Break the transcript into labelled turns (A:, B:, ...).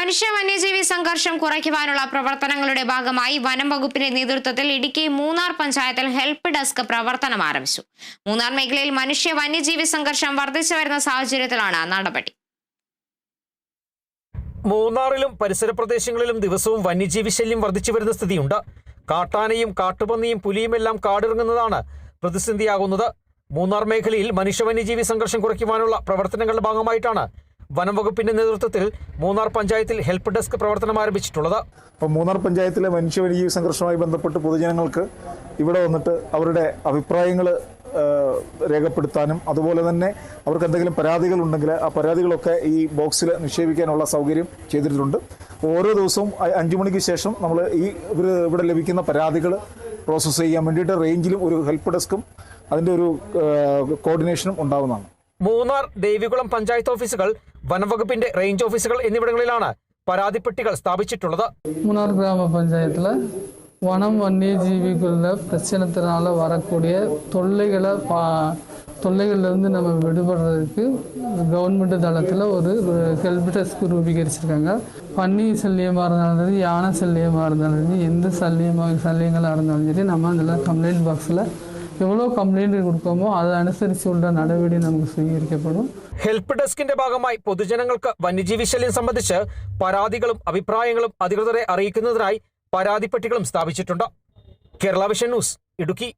A: മനുഷ്യ വന്യജീവി സംഘർഷം കുറയ്ക്കുവാനുള്ള പ്രവർത്തനങ്ങളുടെ ഭാഗമായി വനം വകുപ്പിന്റെ നേതൃത്വത്തിൽ ഇടുക്കി മൂന്നാർ പഞ്ചായത്തിൽ ഹെൽപ്പ് ഡെസ്ക് പ്രവർത്തനം ആരംഭിച്ചു. മൂന്നാർ മേഖലയിൽ മനുഷ്യ വന്യജീവി സംഘർഷം വർദ്ധിച്ചു വരുന്ന സാഹചര്യത്തിലാണ് നടപടി.
B: മൂന്നാറിലും പരിസര പ്രദേശങ്ങളിലും ദിവസവും വന്യജീവി ശല്യം വർദ്ധിച്ചു വരുന്ന സ്ഥിതിയുണ്ട്. കാട്ടാനയും കാട്ടുപന്നിയും പുലിയുമെല്ലാം കാടിറങ്ങുന്നതാണ് പ്രതിസന്ധിയാകുന്നത്. മൂന്നാർ മേഖലയിൽ മനുഷ്യ വന്യജീവി സംഘർഷം കുറയ്ക്കുവാനുള്ള പ്രവർത്തനങ്ങളുടെ ഭാഗമായിട്ടാണ് വനം വകുപ്പിന്റെ നേതൃത്വത്തിൽ മൂന്നാർ പഞ്ചായത്തിൽ ഹെൽപ്പ് ഡെസ്ക് പ്രവർത്തനം ആരംഭിച്ചിട്ടുള്ളത്.
C: അപ്പോൾ മൂന്നാർ പഞ്ചായത്തിലെ മനുഷ്യ വന്യജീവി സംഘർഷവുമായി ബന്ധപ്പെട്ട് പൊതുജനങ്ങൾക്ക് ഇവിടെ വന്നിട്ട് അവരുടെ അഭിപ്രായങ്ങൾ രേഖപ്പെടുത്താനും അതുപോലെ തന്നെ അവർക്ക് എന്തെങ്കിലും പരാതികൾ ഉണ്ടെങ്കിൽ ആ പരാതികളൊക്കെ ഈ ബോക്സിൽ നിക്ഷേപിക്കാനുള്ള സൗകര്യം ചെയ്തിട്ടുണ്ട്. ഓരോ ദിവസവും അഞ്ചു മണിക്ക് ശേഷം നമ്മൾ ഈ ഇവിടെ ലഭിക്കുന്ന പരാതികൾ പ്രോസസ്സ് ചെയ്യാൻ വേണ്ടിയിട്ട് റേഞ്ചിലും ഒരു ഹെൽപ്പ് ഡെസ്കും അതിന്റെ ഒരു കോർഡിനേഷനും ഉണ്ടാവുന്നതാണ്.
B: മൂന്നാർ ദേവികുളം പഞ്ചായത്ത് ഓഫീസുകൾ വനംവകുപ്പിന്റെ റേഞ്ച് ഓഫീസുകൾ എന്നിവിടങ്ങളിലാണ് പരാതിപ്പെട്ടികൾ സ്ഥാപിച്ചിട്ടുള്ളത്
D: மூணார் கிராம பஞ்சாயத்தில் வனம் வன்யஜீவிகள பிரச்சனத்தினால வரக்கூடிய தொல்லைகளை பா தொல்லைகள்லேருந்து நம்ம விடுபடுறதுக்கு கவர்மெண்ட் தளத்தில் ஒரு ஹெல்ப் டெஸ்க் ரூபீகரிச்சிருக்காங்க பன்னி சல்லியமாக இருந்தாலும் சரி யானை சல்லியமாக இருந்தாலும் சரி எந்த சல்லியமாக சல்லியங்களாக இருந்தாலும் சரி நம்ம அதில் கம்ப்ளைண்ட் பாக்ஸில் എവ്വളോ കംപ്ലൈന്റ് കൊടുക്കുമോ അതനുസരിച്ചുള്ള നടപടി നമുക്ക് സ്വീകരിക്കപ്പെടും.
B: ഹെൽപ്പ് ഡെസ്കിന്റെ ഭാഗമായി പൊതുജനങ്ങൾക്ക് വന്യജീവി ശല്യം സംബന്ധിച്ച് പരാതികളും അഭിപ്രായങ്ങളും അധികൃതരെ അറിയിക്കുന്നതിനായി പരാതിപ്പെട്ടികളും സ്ഥാപിച്ചിട്ടുണ്ട്. Kerala Vision News Idukki.